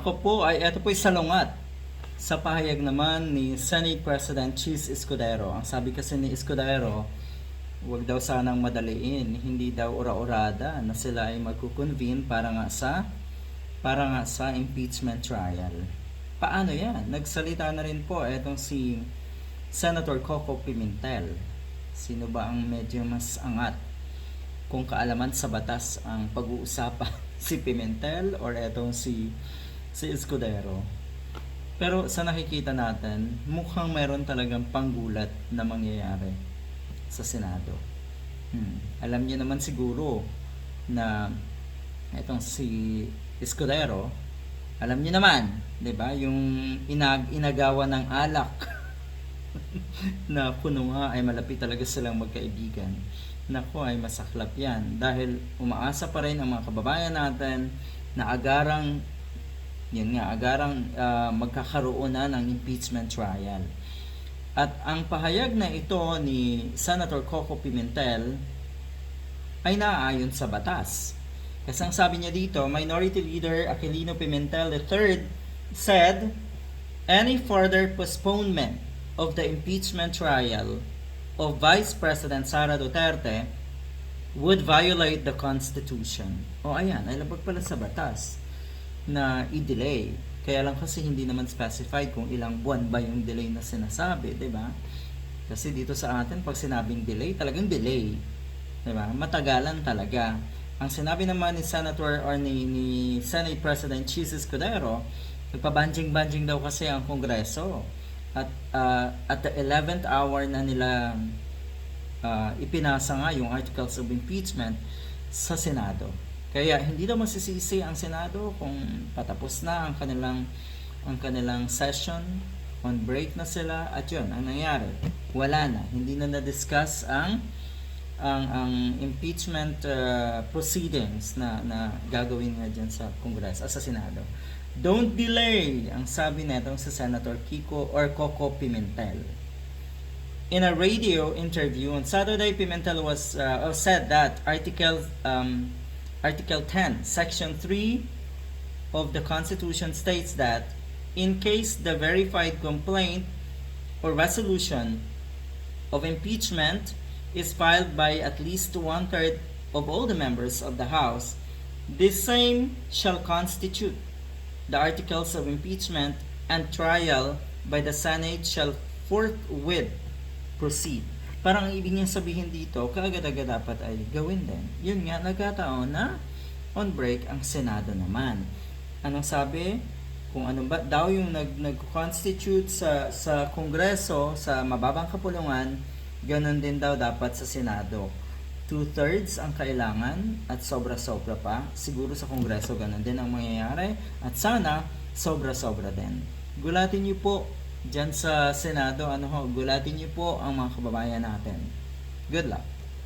Ako po ay ito po'y salungat sa pahayag naman ni Senate President Cheese Escudero. Ang sabi kasi ni Escudero, huwag daw sanang madaliin, hindi daw ura-urada na sila ay magkukonvene para nga sa para nga sa impeachment trial. Paano yan? Nagsalita na rin po etong si Senator Coco Pimentel. Sino ba ang medyo mas angat? Kung kaalaman sa batas ang pag-uusapan si Pimentel or etong si si Escudero. Pero sa nakikita natin, mukhang meron talagang panggulat na mangyayari sa Senado. Hmm. Alam niyo naman siguro na itong si Escudero, alam niyo naman, 'di ba, yung inag inagawa ng alak na kuno nga ay malapit talaga silang magkaibigan. Nako ay masaklap yan dahil umaasa pa rin ang mga kababayan natin na agarang yun nga, agarang ah, magkakaroon na ng impeachment trial. At ang pahayag na ito ni Senator Coco Pimentel ay naaayon sa batas. Kasi ang sabi niya dito, Minority Leader Aquilino Pimentel III said, any further postponement of the impeachment trial of Vice President Sara Duterte would violate the Constitution. O ayan, ay labag pala sa batas na i-delay. Kaya lang kasi hindi naman specified kung ilang buwan ba yung delay na sinasabi, 'di ba? Kasi dito sa atin pag sinabing delay, talagang delay. 'Di ba? Matagalan talaga. Ang sinabi naman ni Senator or ni, ni Senate President Chis Escudero, nagpabanjing-banjing daw kasi ang Kongreso. At ah, at the 11th hour na nila ah, ipinasa nga yung articles of impeachment sa Senado. Kaya hindi daw masisisi ang Senado kung patapos na ang kanilang ang kanilang session. On break na sila. At yun ang nangyari wala na. Hindi na na-discuss ang ang ang impeachment uh, proceedings na na gagawin nga diyan sa Congress sa Senado. Don't delay ang sabi netong sa Senator Kiko or Coco Pimentel. In a radio interview on Saturday, Pimentel was uh, said that Article um, Article 10, Section 3 of the Constitution states that in case the verified complaint or resolution of impeachment is filed by at least one third of all the members of the House, this same shall constitute the articles of impeachment and trial by the Senate shall forthwith proceed. Parang ang ibig niyang sabihin dito, kaagad-agad dapat ay gawin din. Yun nga, nagkataon na on break ang Senado naman. Anong sabi? Kung ano ba daw yung nag nag-constitute sa sa Kongreso sa mababang kapulungan, ganun din daw dapat sa Senado. Two-thirds ang kailangan at sobra-sobra pa. Siguro sa Kongreso ganun din ang mangyayari. At sana, sobra-sobra din. Gulatin niyo po dyan sa Senado, ano ho, gulatin niyo po ang mga kababayan natin. Good luck.